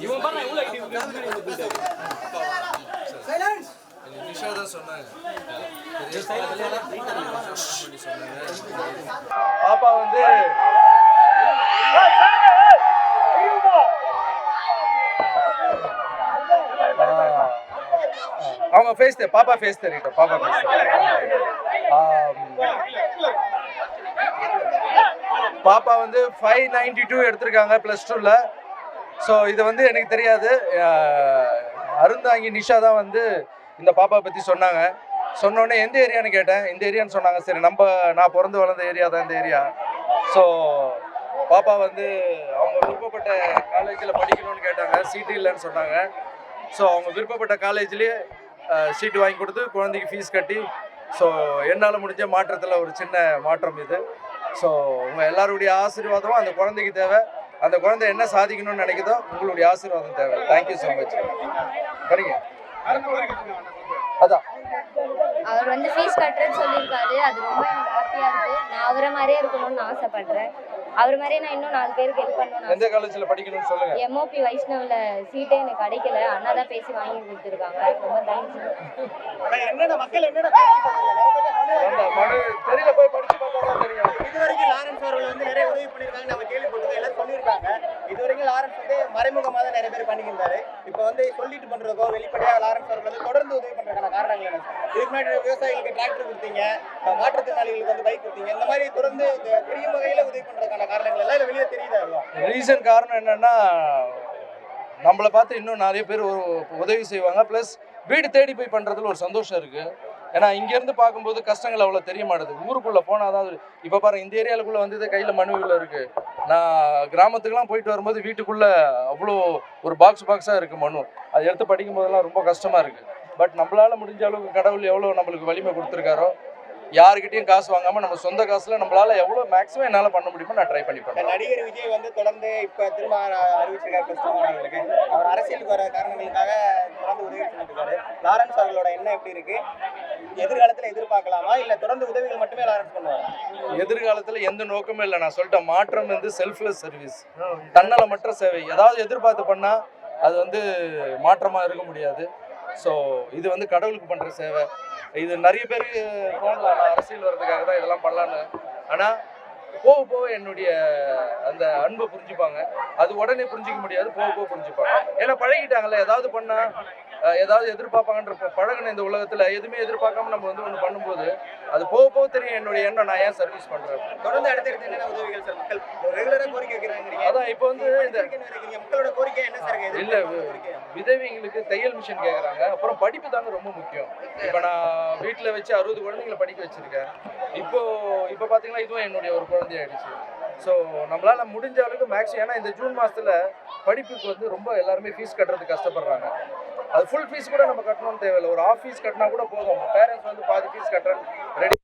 இவன் பாரு எவ்வளோ சைலன்ஸ் நிஷா தான் சொன்னாங்க பாப்பா வந்து அவங்க ஃபேஸ் பாப்பா ஃபேஸ் பாப்பா ஃபேஸ் பாப்பா வந்து ஃபைவ் நைன்டி டூ எடுத்திருக்காங்க ப்ளஸ் டூவில் ஸோ இது வந்து எனக்கு தெரியாது. அருந்தாங்கி நிஷா தான் வந்து இந்த பாப்பா பற்றி சொன்னாங்க. சொன்னோடனே எந்த ஏரியான்னு கேட்டேன்? இந்த ஏரியான்னு சொன்னாங்க. சரி நம்ம நான் பிறந்து வளர்ந்த ஏரியா தான் இந்த ஏரியா. ஸோ பாப்பா வந்து அவங்க விருப்பப்பட்ட காலேஜில் படிக்கணும்னு கேட்டாங்க. சீட்டு இல்லைன்னு சொன்னாங்க. ஸோ அவங்க விருப்பப்பட்ட காலேஜ்லேயே சீட்டு வாங்கி கொடுத்து குழந்தைக்கு ஃபீஸ் கட்டி ஸோ என்னால் முடிஞ்ச மாற்றத்தில் ஒரு சின்ன மாற்றம் இது. ஸோ உங்கள் எல்லாருடைய ஆசீர்வாதமும் அந்த குழந்தைக்கு தேவை. அந்த குழந்தை என்ன சாதிக்கணும்னு நினைக்குதோ உங்களுடைய ஆசீர்வாதம் தேவை. தேங்க்யூ ஸோ மச் படிங்க அதான். அவர் வந்து ஃபீஸ் கட்டுறேன்னு சொல்லியிருக்காரு. அது ரொம்ப எனக்கு ஹாப்பியாக இருக்கு. நான் அவரை மாதிரியே இருக்கணும்னு ஆசைப்படுறேன். அவர் மாதிரியே நான் இன்னும் நாலு பேருக்கு ஹெல்ப் பண்ணணும்னு எந்த காலேஜில் படிக்கணும்னு சொல்லுங்க. எம்ஓபி வைஷ்ணவ்ல சீட்டே எனக்கு கிடைக்கல. அண்ணா தான் பேசி வாங்கி கொடுத்துருக்காங்க. ரொம்ப தேங்க்ஸ் என்னென்ன மக்கள் என்னென்ன பேசிட்டு அந்த மனு தெரியல போய் படிச்சு பார்த்தா தான் தெரியும் இது வரைக்கும் லாரன்ஸ் அவர்கள் வந்து நிறைய உதவி பண்ணியிருக்காங்க நம்ம கேள்விப்பட்டது எல்லாம் சொல்லியிருக்காங்க இது வரைக்கும் லாரன்ஸ் வந்து மறைமுகமாக தான் நிறைய பேர் பண்ணியிருந்தாரு இப்போ வந்து சொல்லிட்டு பண்றதோ வெளிப்படையாக லாரன்ஸ் அவர்கள் வந்து தொடர்ந்து உதவி பண்றதுக்கான காரணங்கள் என்ன? இதுக்கு முன்னாடி விவசாயிகளுக்கு டிராக்டர் கொடுத்தீங்க மாற்றுத்திறனாளிகளுக்கு வந்து பைக் கொடுத்தீங்க இந்த மாதிரி தொடர்ந்து பெரிய தெரியும் வகையில உதவி பண்றதுக்கான காரணங்கள் எல்லாம் இல்லை வெளியே தெரியுதா ரீசன் காரணம் என்னன்னா நம்மளை பார்த்து இன்னும் நிறைய பேர் உதவி செய்வாங்க ப்ளஸ் வீடு தேடி போய் பண்ணுறதுல ஒரு சந்தோஷம் இருக்குது ஏன்னா இங்கேருந்து பார்க்கும்போது கஷ்டங்கள் அவ்வளோ தெரிய மாட்டுது ஊருக்குள்ளே போனால் தான் இப்போ பாருங்க இந்த ஏரியாவுக்குள்ளே வந்து கையில் மனுவில் இருக்குது நான் கிராமத்துக்குலாம் போயிட்டு வரும்போது வீட்டுக்குள்ளே அவ்வளோ ஒரு பாக்ஸ் பாக்ஸாக இருக்குது மனு அதை எடுத்து படிக்கும் போதெல்லாம் ரொம்ப கஷ்டமாக இருக்குது பட் நம்மளால முடிஞ்ச அளவுக்கு கடவுள் எவ்வளோ நம்மளுக்கு வலிமை கொடுத்துருக்காரோ யாருக்கிட்டையும் காசு வாங்காமல் நம்ம சொந்த காசில் நம்மளால எவ்வளோ மேக்ஸிமம் என்னால் பண்ண முடியுமோ நான் ட்ரை பண்ணி இந்த பண்ணுறேன் நடிகர் விஜய் வந்து தொடர்ந்து இப்ப திரும்ப அறிவிச்சிருக்காரு அவர் அரசியலுக்கு வர காரணங்களுக்காக தொடர்ந்து உதவி பண்ணிட்டு இருக்காரு லாரன்ஸ் அவர்களோட எண்ணம் எப்படி இருக்கு? எதிர்காலத்துல எதிர்பார்க்கலாமா? இல்ல தொடர்ந்து உதவிகள் மட்டுமே லாரன்ஸ் பண்ணுவாங்க எதிர்காலத்தில் எந்த நோக்கமும் இல்லை. நான் சொல்லிட்டேன் மாற்றம் வந்து செல்ஃப்லெஸ் சர்வீஸ் தன்னலமற்ற சேவை. ஏதாவது எதிர்பார்த்து பண்ணால் அது வந்து மாற்றமாக இருக்க முடியாது. ஸோ இது வந்து கடவுளுக்கு பண்ணுற சேவை. இது நிறைய பேர் தோணலாம் அரசியல் வர்றதுக்காக தான் இதெல்லாம் பண்ணலான்னு. ஆனால் போக போக என்னுடைய அந்த அன்பை புரிஞ்சுப்பாங்க. அது உடனே புரிஞ்சிக்க முடியாது. போக போக புரிஞ்சுப்பாங்க. ஏன்னா பழகிட்டாங்கல்ல. ஏதாவது பண்ணால் ஏதாவது எதிர்பார்ப்பாங்கன்ற பழகுன இந்த உலகத்தில் எதுவுமே எதிர்பார்க்காம நம்ம வந்து ஒன்று பண்ணும்போது அது போக போக தெரியும் என்னுடைய எண்ணம் நான் ஏன் சர்வீஸ் பண்ணுறேன் தொடர்ந்து அடுத்தடுத்து என்னென்ன உதவிகள் சார் மக்கள் ரெகுலரா கோரிக்கை வைக்கிறாங்க அதான் இப்போ வந்து இந்த மக்களோட கோரிக்கை என்ன சார்? இல்ல. விதவைங்களுக்கு தையல் மிஷின் கேட்குறாங்க அப்புறம் படிப்பு தாங்க ரொம்ப முக்கியம். இப்போ நான் வீட்டில் வச்சு அறுபது குழந்தைங்களை படிக்க வச்சிருக்கேன். இப்போ இப்போ பார்த்தீங்கன்னா இதுவும் என்னுடைய ஒரு குழந்தையாயிடுச்சு. ஸோ நம்மளால முடிஞ்ச அளவுக்கு மேக்ஸிமம் ஏன்னா இந்த ஜூன் மாசத்துல படிப்புக்கு வந்து ரொம்ப எல்லாருமே ஃபீஸ் கட்டுறதுக்கு கஷ்டப்படுறாங்க. அது ஃபுல் ஃபீஸ் கூட நம்ம கட்டணும்னு தேவையில்லை. ஒரு ஆஃப் ஃபீஸ் கட்டினா கூட போதும். பேரண்ட்ஸ் வந்து பாதி ஃபீஸ் கட்டுறேன் ரெடி